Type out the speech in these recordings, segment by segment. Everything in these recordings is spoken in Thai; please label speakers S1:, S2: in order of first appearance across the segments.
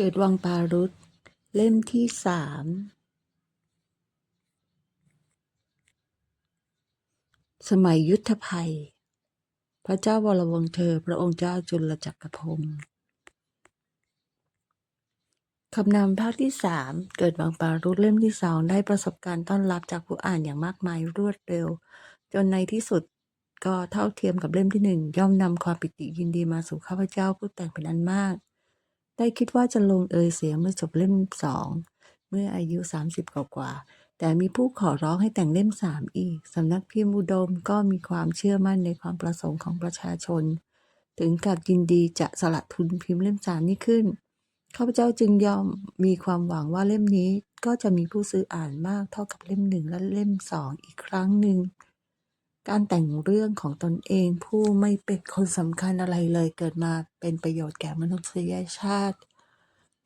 S1: เกิดวังปารุษเล่มที่สามสมัยยุทธภัย พระเจ้าวรวงเธอพระองค์เจ้าจุลจักรพงศ์คำนำภาคที่สามเกิดวังปารุษเล่มที่สองได้ประสบการณ์ต้อนรับจากผู้อ่านอย่างมากมายรวดเร็ว จนในที่สุดก็เท่าเทียมกับเล่มที่หนึ่งย่อมนำความปิติยินดีมาสู่ข้าพเจ้าผู้แต่งเป็นอันมาก ได้คิดว่าจะลงเอยเสียเมื่อจบเล่มสองเมื่ออายุ 30 กว่ากว่า แต่มีผู้ขอร้องให้แต่งเล่มสามอีก สำนักพิมพ์อุดมก็มีความเชื่อมั่นในความประสงค์ของประชาชน ถึงกับยินดีจะสละทุนพิมพ์เล่มสามนี้ขึ้น ข้าพเจ้าจึงยอมมีความหวังว่าเล่มนี้ก็จะมีผู้ซื้ออ่านมากเท่ากับเล่มหนึ่งและเล่มสองอีกครั้งหนึ่ง การแต่งเรื่องของตนเองผู้ไม่เป็นคนสำคัญอะไรเลยเกิดมาเป็นประโยชน์แก่มนุษยชาติ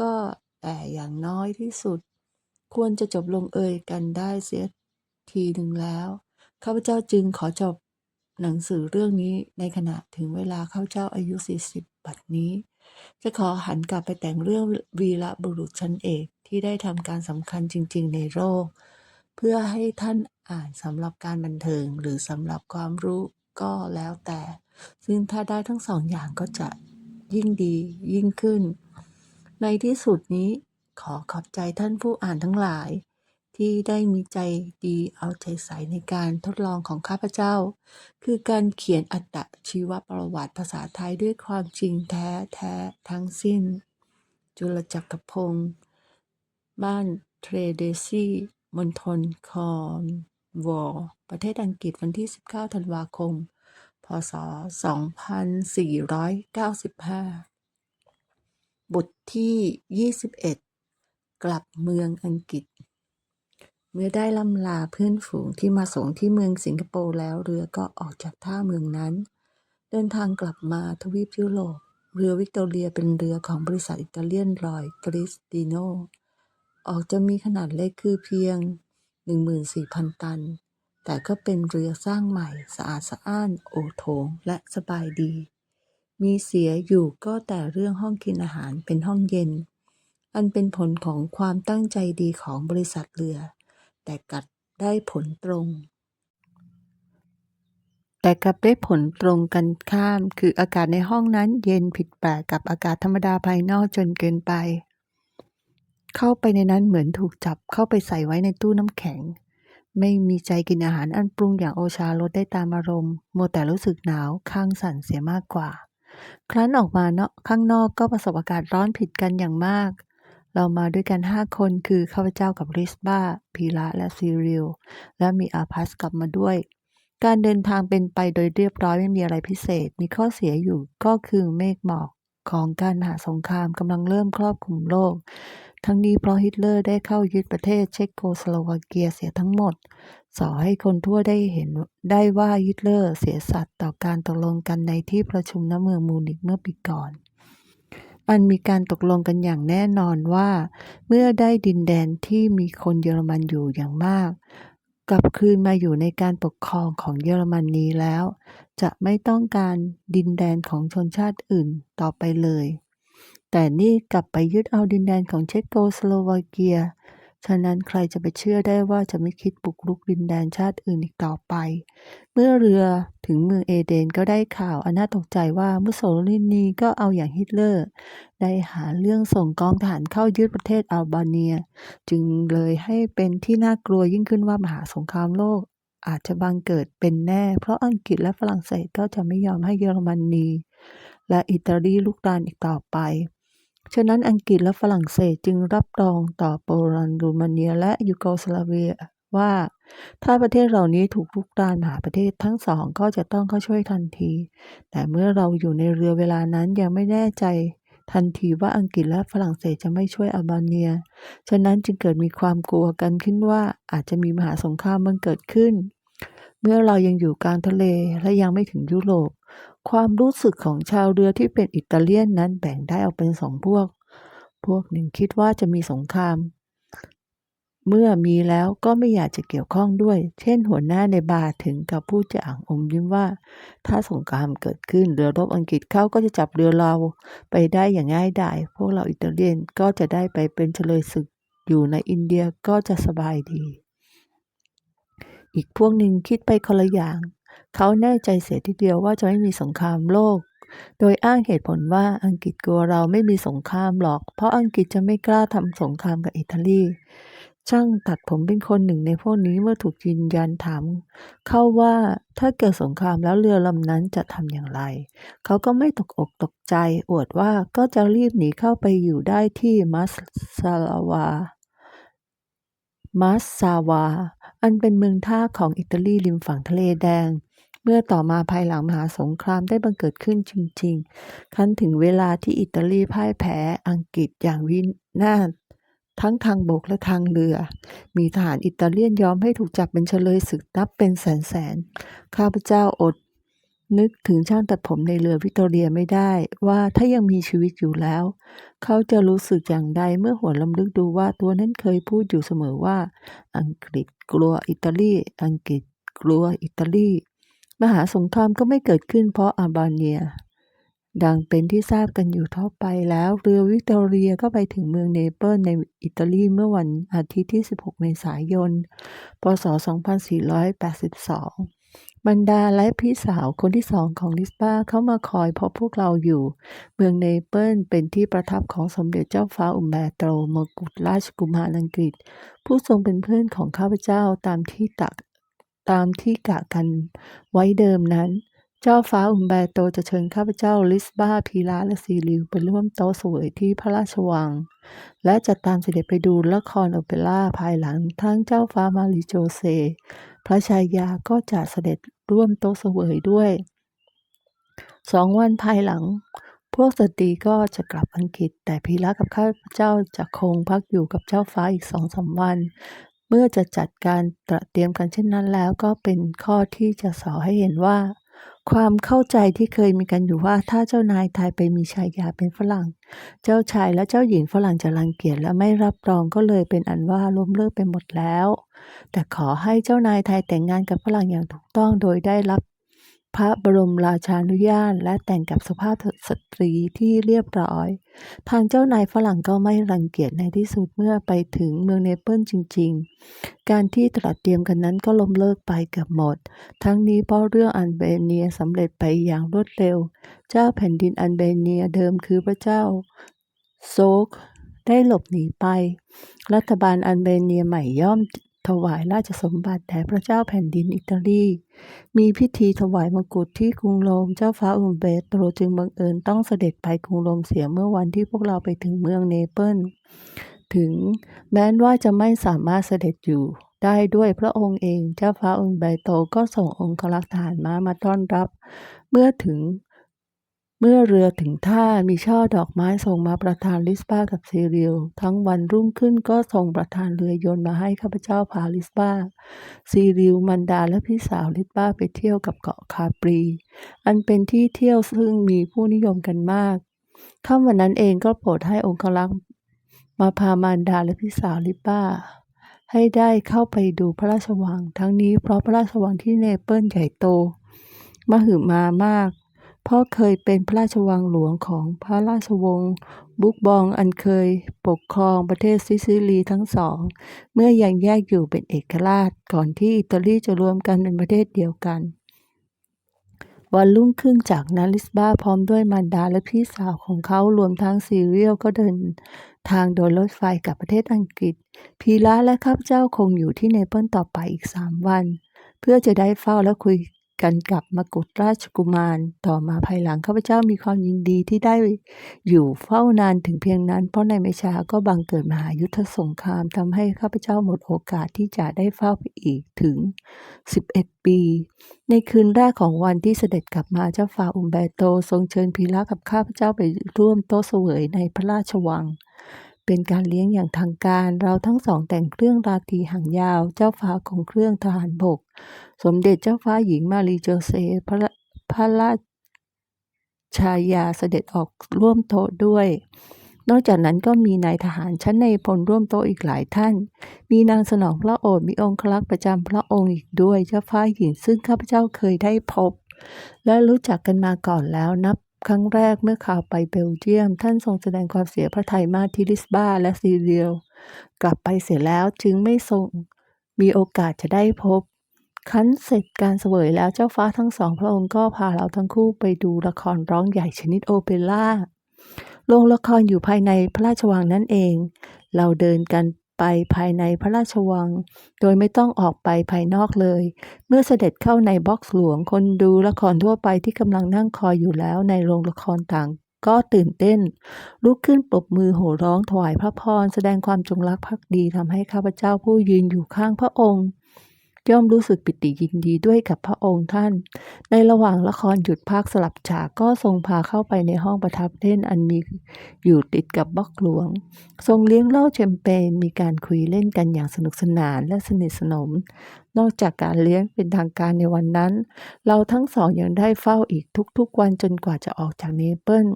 S1: ก็แต่อย่างน้อยที่สุด ควรจะจบลงเอยกันได้เสียทีหนึ่งแล้วข้าพเจ้าจึงขอจบหนังสือเรื่องนี้ในขณะถึงเวลาข้าพเจ้าอายุ 40 บัดนี้ จะขอหันกลับไปแต่งเรื่องวีระบุรุษชั้นเอกที่ได้ทำการสำคัญจริง ๆ ในโลก เพื่อให้ท่านอ่านสำหรับการบันเทิงหรือสำหรับความรู้ก็แล้วแต่ ซึ่งถ้าได้ทั้งสองอย่างก็จะยิ่งดียิ่งขึ้น ในที่สุดนี้ขอขอบใจท่านผู้อ่านทั้งหลาย ที่ได้มีใจดีเอาใจใส่ในการทดลองของข้าพเจ้า คือการเขียนอัตชีวประวัติภาษาไทยด้วยความจริงแท้แท้ทั้งสิ้น จุลจักรพงศ์บ้านเทรเดซี่ มณฑลคอนวอร์ประเทศอังกฤษวันที่ 19 ธันวาคม พศ 2495 บทที่ 21 กลับเมืองอังกฤษ เมื่อได้ล่ำลาเพื่อนฝูงที่มาส่งที่เมืองสิงคโปร์แล้วเรือก็ออกจากท่าเมืองนั้น เดินทางกลับมาทวีปยุโรป เรือวิกตอเรียเป็นเรือของบริษัทอิตาเลียนรอยกริสติโน ออกจะมีขนาดเล็กคือเพียง 14,000 ตัน แต่ก็เป็นเรือสร้างใหม่สะอาดสะอ้านโอโถงและสบายดี มีเสียอยู่ก็แต่เรื่องห้องกินอาหารเป็นห้องเย็น อันเป็นผลของความตั้งใจดีของบริษัทเรือ แต่กลับได้ผลตรง แต่กลับได้ผลตรงกันข้าม คืออากาศในห้องนั้นเย็นผิดแปลกกับอากาศธรรมดาภายนอกจนเกินไป เข้าไปในนั้นเหมือนถูกจับเข้าไปใส่ไว้ในตู้น้ำแข็ง ไม่มีใจกินอาหารอันปรุงอย่างโอชารสได้ตามอารมณ์มัวแต่รู้สึกหนาวข้างสั่นเสียมากกว่า ครั้นออกมาเนาะข้างนอกก็ประสบอากาศร้อนผิดกันอย่างมาก เรามาด้วยกันห้าคนคือข้าพเจ้ากับริสบ้าพีระและซีรียลและมีอาพัสกลับมาด้วยการเดินทางเป็นไปโดยเรียบร้อยไม่มีอะไรพิเศษ มีข้อเสียอยู่ก็คือเมฆหมอกของการหาสงครามกำลังเริ่มครอบคลุมโลก ทั้งนี้เพราะฮิตเลอร์ได้เข้ายึดประเทศเช็กโกสโลวาเกียเสียทั้งหมด สอให้คนทั่วได้เห็นได้ว่าฮิตเลอร์เสียสัตย์ต่อการตกลงกันในที่ประชุมณเมืองมูนิกเมื่อปีก่อน อันมีการตกลงกันอย่างแน่นอนว่า เมื่อได้ดินแดนที่มีคนเยอรมันอยู่อย่างมาก กลับคืนมาอยู่ในการปกครองของเยอรมนีแล้ว จะไม่ต้องการดินแดนของชนชาติอื่นต่อไปเลย แต่นี่กลับไปยึดเอาดินแดนของเช็กโกสโลวาเกีย ฉะนั้นใครจะไปเชื่อได้ว่าจะไม่คิดบุกรุกดินแดนชาติอื่นอีกต่อไป เมื่อเรือถึงเมืองเอเดนก็ได้ข่าวอันน่าตกใจว่ามุสโสลินีก็เอาอย่างฮิตเลอร์ ได้หาเรื่องส่งกองทหารเข้ายึดประเทศอัลบาเนีย จึงเลยให้เป็นที่น่ากลัวยิ่งขึ้นว่ามหาสงครามโลกอาจจะบังเกิดเป็นแน่ เพราะอังกฤษและฝรั่งเศสก็จะไม่ยอมให้เยอรมนีและอิตาลีลุกรานอีกต่อไป ฉะนั้นอังกฤษและฝรั่งเศสจึงรับรองต่อโปแลนด์รูมาเนีย และยูโกสลาเวียว่า ถ้าประเทศเหล่านี้ถูกลุกรานมหาประเทศทั้งสองก็จะต้องเข้าช่วยทันที แต่เมื่อเราอยู่ในเรือเวลานั้นยังไม่แน่ใจทันทีว่าอังกฤษและฝรั่งเศสจะไม่ช่วยอัลบาเนีย ฉะนั้นจึงเกิดมีความกลัวกันขึ้นว่าอาจจะมีมหาสงครามมันเกิดขึ้น เมื่อเรายังอยู่กลางทะเลและยังไม่ถึงยุโรป ความรู้สึกของชาวเรือที่เป็นอิตาเลียนนั้นแบ่งได้ออกเป็นสองพวก พวกหนึ่งคิดว่าจะมีสงคราม เมื่อมีแล้วก็ไม่อยากจะเกี่ยวข้องด้วย เช่น หัวหน้าในบาร์ถึงกับพูดจะอ่างอมยิ้มว่า ถ้าสงครามเกิดขึ้นเรือรบอังกฤษเขาก็จะจับเรือเราไปได้อย่างง่ายดายพวกเราอิตาเลียนก็จะได้ไปเป็นเฉลยศึกอยู่ในอินเดียก็จะสบายดี อีกพวกหนึ่งคิดไปคนละอย่าง เขาแน่ใจเสียทีเดียวว่าจะไม่มีสงครามโลก โดยอ้างเหตุผลว่าอังกฤษกลัวเราไม่มีสงครามหรอก เพราะอังกฤษจะไม่กล้าทำสงครามกับอิตาลีช่างตัดผมเป็นคนหนึ่งในพวกนี้เมื่อถูกยืนยันถาม เข้าว่าถ้าเกิดสงครามแล้วเรือลำนั้นจะทำอย่างไร เขาก็ไม่ตกอกตกใจ อวดว่าก็จะรีบหนีเข้าไปอยู่ได้ที่มัสซาวา มัสซาวา อันเป็นเมืองท่าของอิตาลีริมฝั่งทะเลแดง มื่อต่อมาภายหลังมหาสงครามได้บังเกิดขึ้นจริงๆคันถึงเวลาที่อิตาลีพ่ายแพ้อังกฤษอย่างวินาศทั้งทางบกและทางเรือ มีทหารอิตาเลียนยอมให้ถูกจับเป็นเฉลยศึกนับเป็นแสนๆ ข้าพเจ้าอด นึกถึงช่างตัดผมในเรือวิตอเรียไม่ได้ว่าถ้ายังมีชีวิตอยู่แล้ว เขาจะรู้สึกอย่างใดเมื่อหวนลำลึกดูว่าตัวนั้นเคยพูดอยู่เสมอว่า อังกฤษกลัวอิตาลี อังกฤษกลัวอิตาลี มหาสงครามก็ไม่เกิดขึ้นเพราะอาบาเนีย ดังเป็นที่ทราบกันอยู่ทั่วไปแล้วเรือวิกตอเรียก็ไปถึงเมืองเนเปิลในอิตาลีเมื่อวันอาทิตย์ที่ 16 เมษายน พศ 2482บรรดาและพี่สาวคนที่สองของลิสบาเข้ามาคอยพบพวกเราอยู่ เมืองเนเปิลเป็นที่ประทับของสมเด็จเจ้าฟ้าอุมเบโตรมกุฎราชกุมารอังกฤษ ผู้ทรงเป็นเพื่อนของข้าพเจ้าตามที่ตัก ตามที่กะกันไว้เดิมนั้น เจ้าฟ้าอุมเบโตจะเชิญข้าพเจ้าลิสบาพีลาและซีริวไปร่วมโต๊ะสวยที่พระราชวัง และจะตามเสด็จไปดูละครโอเปร่าภายหลังทั้งเจ้าฟ้ามาริโจเซ พระชายาก็จะเสด็จร่วมโต๊ะสวยด้วยสองวันภายหลัง พวกสตรีก็จะกลับอังกฤษ แต่พีระกับข้าพเจ้าจะคงพักอยู่กับเจ้าฟ้าอีกสองสามวัน เมื่อจะจัดการตระเตรียมกันเช่นนั้นแล้ว ก็เป็นข้อที่จะสอให้เห็นว่า ความเข้าใจที่เคยมีกันอยู่ว่าถ้าเจ้านายไทยไปมีชายาเป็นฝรั่ง เจ้าชายและเจ้าหญิงฝรั่งจะรังเกียจและไม่รับรองก็เลยเป็นอันว่าล้มเลิกไปหมดแล้ว แต่ขอให้เจ้านายไทยแต่งงานกับฝรั่งอย่างถูกต้องโดยได้รับพระบรมราชานุญาตและแต่งกับสุภาพสตรีที่เรียบร้อย ทางเจ้านายฝรั่งก็ไม่รังเกียจในที่สุดเมื่อไปถึงเมืองเนเปิลจริง ๆ การที่ตรัสเตรียมกันนั้นก็ล้มเลิกไปเกือบหมด ทั้งนี้เพราะเรื่องอันเบเนียสำเร็จไปอย่างรวดเร็ว เจ้าแผ่นดินอันเบเนียเดิมคือพระเจ้าโซกได้หลบหนีไป รัฐบาลอันเบเนียใหม่ย่อม ถวายราชสมบัติแด่พระเจ้าแผ่นดินอิตาลี มีพิธีถวายมกุฎที่กรุงโรม เจ้าฟ้าอุมเบโตรจึงบังเอิญต้องเสด็จไปกรุงโรมเสียเมื่อวันที่พวกเราไปถึงเมืองเนเปิล ถึงแม้นว่าจะไม่สามารถเสด็จอยู่ได้ด้วยพระองค์เองเจ้าฟ้าอุมเบโตก็ส่งองค์รักษ์ทหารม้ามาต้อนรับ เมื่อถึง เมื่อเรือถึงท่ามีช่อดอกไม้ส่งมาประทานลิสบากับซีเรียลทั้งวันรุ่งขึ้นก็ส่งประทานเรือยนต์มาให้ข้าพเจ้าพาลิสบาซีเริลมันดาและพี่สาวลิสบาไปเที่ยวกับเกาะคาปรี อันเป็นที่เที่ยวซึ่งมีผู้นิยมกันมากค่ำวันนั้นเองก็โปรดให้องครักษ์มาพามารดาและพี่สาวลิสบาให้ได้เข้าไปดูพระราชวัง ทั้งนี้เพราะพระราชวังที่เนเปิลใหญ่โตมหึมามาก เพราะเคยเป็นพระราชวังหลวงของพระราชวงศ์บุกบองอันเคยปกครองประเทศซิซิลีทั้งสอง เมื่อยังแยกอยู่เป็นเอกราชก่อนที่อิตาลีจะรวมกันเป็นประเทศเดียวกัน วันรุ่งขึ้นจากนั้นลิสบาพร้อมด้วยมารดาและพี่สาวของเขารวมทั้งซีเรียลก็เดินทางโดยรถไฟกลับประเทศอังกฤษ พีระและข้าพเจ้าคงอยู่ที่เนเปิลต่อไปอีกสามวัน เพื่อจะได้เฝ้าและคุย กันกับมกุฎราชกุมาร ต่อมาภายหลังข้าพเจ้ามีความยินดีที่ได้อยู่เฝ้านานถึงเพียงนั้น เพราะในไม่ช้าก็บังเกิดมหายุทธสงครามทำให้ข้าพเจ้าหมดโอกาสที่จะได้เฝ้าไปอีกถึง 11 ปี ในคืนแรกของวันที่เสด็จกลับมาเจ้าฟ้าอุมเบโต ทรงเชิญพีระกับข้าพเจ้าไปร่วมโต๊ะเสวยในพระราชวัง เป็นการเลี้ยงอย่างทางการ เราทั้งสองแต่งเครื่องราตรีหางยาว เจ้าฟ้าของเครื่องทหารบก สมเด็จเจ้าฟ้าหญิงมารีโจเซพระพระราชายาเสด็จออกร่วมโต๊ะด้วย นอกจากนั้นก็มีนายทหารชั้นในพลร่วมโต๊ะอีกหลายท่าน มีนางสนองพระโอษฐ์มีองครักษ์ประจำพระองค์อีกด้วยเจ้าฟ้าหญิงซึ่งข้าพเจ้าเคยได้พบ และรู้จักกันมาก่อนแล้วนับ ครั้งแรกเมื่อข่าวไปเบลเยียม ท่านทรงแสดงความเสียพระทัยมากที่ลิสบาและซีเรียลกลับไปเสียแล้วจึงไม่ทรงมีโอกาสจะได้พบคั้นเสร็จการเสวยแล้วเจ้าฟ้าทั้งสองพระองค์ก็พาเราทั้งคู่ไปดูละครร้องใหญ่ชนิดโอเปร่าโรงละครอยู่ภายในพระราชวังนั่นเอง เราเดินกัน ไปภายในพระราชวัง โดยไม่ต้องออกไปภายนอกเลย เมื่อเสด็จเข้าในบ็อกซ์หลวงคนดูละครทั่วไปที่กำลังนั่งคอยอยู่แล้วในโรงละครต่างก็ตื่นเต้น ลุกขึ้นปรบมือโห่ร้องถวายพระพร แสดงความจงรักภักดีทำให้ข้าพเจ้าผู้ยืนอยู่ข้างพระองค์ ย่อมรู้สึกปิติยินดีด้วยกับพระองค์ท่าน ในระหว่างละครหยุดพักสลับฉากก็ทรงพาเข้าไปในห้องประทับเล่นอันมีอยู่ติดกับบอกหลวง ทรงเลี้ยงเล้าแชมเปญมีการคุยเล่นกันอย่างสนุกสนานและสนิทสนม นอกจากการเลี้ยงเป็นทางการในวันนั้น เราทั้งสองยังได้เฝ้าอีกทุกๆวันจนกว่าจะออกจากเนเปิล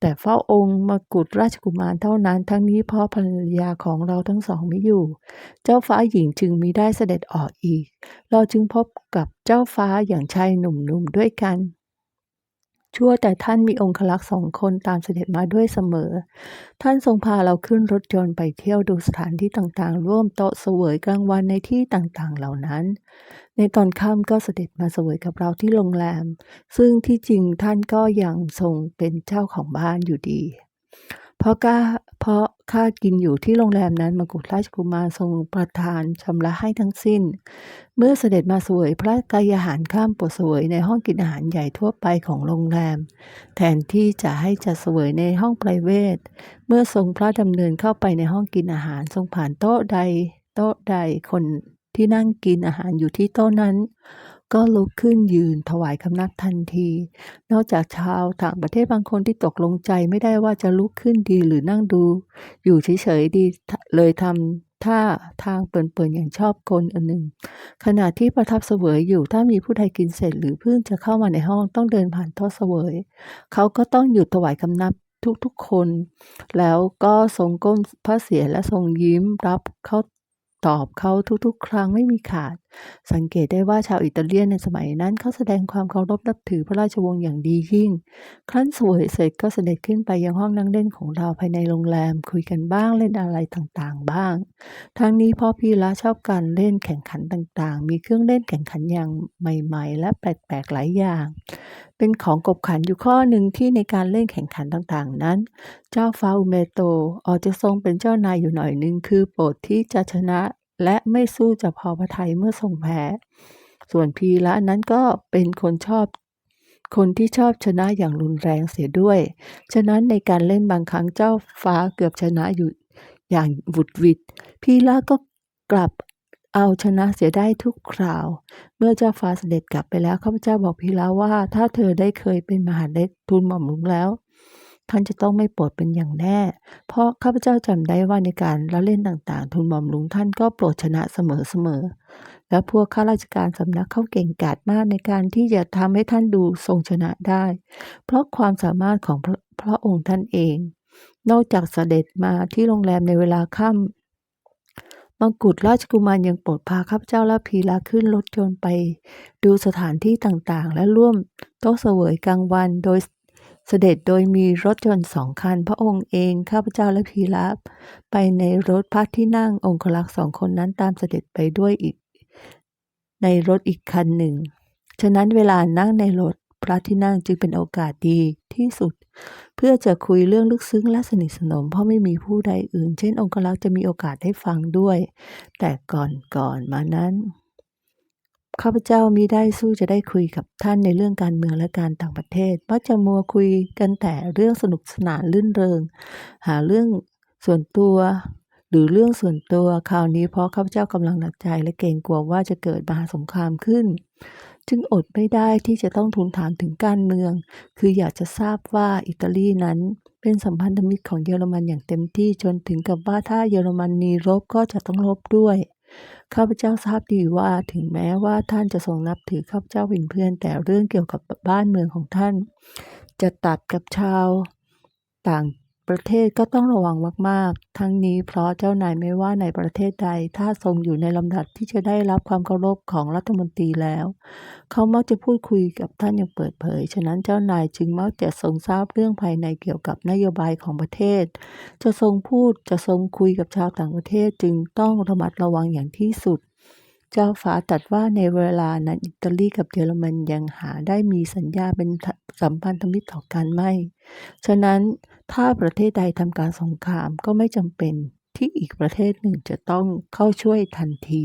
S1: แต่เฝ้าองค์มกุฎราชกุมารเท่านั้น ทั้งนี้เพราะภรรยาของเราทั้งสองไม่อยู่ เจ้าฟ้าหญิงจึงมิได้เสด็จออกอีก เราจึงพบกับเจ้าฟ้าอย่างชายหนุ่มๆด้วยกัน ชั่วแต่ท่านมีองครักษ์สองคนตามเสด็จมาด้วยเสมอ ท่านทรงพาเราขึ้นรถยนต์ไปเที่ยวดูสถานที่ต่างๆ ร่วมโต๊ะเสวยกลางวันในที่ต่างๆ เหล่านั้น ในตอนค่ำก็เสด็จมาเสวยกับเราที่โรงแรม ซึ่งที่จริงท่านก็ยังทรงเป็นเจ้าของบ้านอยู่ดี เพราะก้าเพราะค่ากินอยู่ที่โรงแรมนั้นมกุฎราชกุมารทรงประทานชำระให้ทั้งสิ้น เมื่อเสด็จมาเสวยพระกายอาหารข้ามโปรดเสวยในห้องกินอาหารใหญ่ทั่วไปของโรงแรม แทนที่จะให้จัดเสวยในห้องไพรเวทเมื่อทรงพระดำเนินเข้าไปในห้องกินอาหารทรงผ่านโต๊ะใด โต๊ะใดคนที่นั่งกินอาหารอยู่ที่โต๊ะนั้น ก็ลุกขึ้นยืนถวายคำนับทันที นอกจากชาวต่างประเทศบางคนที่ตกลงใจไม่ได้ว่าจะลุกขึ้นดีหรือนั่งดู อยู่เฉยๆดีเลยทำท่าทางเปิ่นๆอย่างชอบกลอันหนึ่งขณะที่ประทับเสวยอยู่ถ้ามีผู้ใดกินเสร็จหรือเพิ่งจะเข้ามาในห้องต้องเดินผ่านโต๊ะเสวย เขาก็ต้องหยุดถวายคำนับทุกๆคน แล้วก็ทรงก้มพระเสียรและทรงยิ้มรับเขา ตอบเขาทุกๆ ครั้งไม่มีขาด สังเกตได้ว่าชาวอิตาเลียนในสมัยนั้นเขาแสดงความเคารพนับถือพระราชวงศ์อย่างดียิ่ง ครั้นสวยเสร็จก็เสด็จขึ้นไปยังห้องนั่งเล่นของเราภายในโรงแรมคุยกันบ้างเล่นอะไรต่างๆบ้าง ทั้งนี้พราะพี่ละชอบการเล่นแข่งขันต่างๆ มีเครื่องเล่นแข่งขันอย่างใหม่ ๆ และแปลกๆหลายอย่าง เป็นของกบขันอยู่ข้อหนึ่งที่ในการเล่นแข่งขันต่างๆ นั้น เจ้าฟ้าอุเมโตออกจะทรงเป็นเจ้านายอยู่หน่อยหนึ่งคือโปรดที่จะชนะและไม่สู้จะพอพระทัยเมื่อทรงแพ้ ส่วนพีละนั้นก็เป็นคนชอบ คนที่ชอบชนะอย่างรุนแรงเสียด้วย ฉะนั้นในการเล่นบางครั้งเจ้าฟ้าเกือบชนะอยู่อย่างหวุดวิดพีละก็กลับ เอาชนะเสียได้ทุกคราว เมื่อเจ้าฟ้าเสด็จกลับไปแล้วข้าพเจ้าบอกพีละว่า ถ้าเธอได้เคยเป็นมหาเล็กทูลหม่อมหลวงแล้ว ท่านจะต้องไม่โปรดเป็นอย่างแน่ เพราะข้าพเจ้าจำได้ว่าในการละเล่นต่างๆ ทูลหม่อมหลวงท่านก็โปรดชนะเสมอๆและพวกข้าราชการสำนักเข้าเก่งกาจมากในการที่จะทำให้ท่านดูทรงชนะได้ เพราะความสามารถของพระพระองค์ท่านเอง นอกจากเสด็จมาที่โรงแรมในเวลาค่ำ มังกุฎราชกุมารยังโปรดพาข้าพเจ้าและพีละขึ้นรถยนต์ไป ดูสถานที่ต่างๆ และร่วมโต๊ะเสวยกลางวันโดยเสด็จโดยมีรถยนต์สองคัน พระองค์เองข้าพเจ้าและพีละไปในรถพระที่นั่งองครักษ์สองคนนั้นตามเสด็จไปด้วยอีก ในรถอีกคันหนึ่ง ฉะนั้นเวลานั่งในรถพระที่นั่งจึงเป็นโอกาสดี ที่สุด เพื่อจะคุยเรื่องลึกซึ้งและสนิทสนม เพราะไม่มีผู้ใดอื่น เช่น องครักษ์จะมีโอกาสได้ฟังด้วย แต่ก่อนก่อนมานั้นข้าพเจ้ามิได้สู้จะได้คุยกับท่านในเรื่องการเมืองและการต่างประเทศมักจะมัวคุยกันแต่เรื่องสนุกสนานลื่นเริง หาเรื่องส่วนตัว หรือเรื่องส่วนตัวคราวนี้เพราะข้าพเจ้ากำลังหนักใจและเกรงกลัวว่าจะเกิดมหาสงครามขึ้น จึงอดไม่ได้ที่จะต้องทูลถามถึงการเมือง คืออยากจะทราบว่าอิตาลีนั้นเป็นสัมพันธมิตรของเยอรมันอย่างเต็มที่จนถึงกับว่าถ้าเยอรมนนีรบก็จะต้องรบด้วย ข้าพเจ้าทราบดีว่าถึงแม้ว่าท่านจะทรงนับถือข้าพเจ้าเป็นเพื่อน แต่เรื่องเกี่ยวกับบ้านเมืองของท่าน จะตัดกับชาวต่าง ประเทศก็ต้องระวังมากๆ ทั้งนี้เพราะเจ้านายไม่ว่าในประเทศใด ถ้าทรงอยู่ในลำดับที่จะได้รับความเคารพของรัฐมนตรีแล้ว เขามักจะพูดคุยกับท่านอย่างเปิดเผย ฉะนั้นเจ้านายจึงมักจะทรงทราบเรื่องภายในเกี่ยวกับนโยบายของประเทศ จะทรงพูดจะทรงคุยกับชาวต่างประเทศจึงต้องระมัดระวังอย่างที่สุดเจ้าฟ้าตรัสว่าในเวลานั้นอิตาลีกับเยอรมันยังหาได้มีสัญญาเป็นสัมพันธมิตรต่อกันไม่ ฉะนั้น ถ้าประเทศใดทำการสงครามก็ไม่จำเป็นที่อีกประเทศหนึ่งจะต้องเข้าช่วยทันที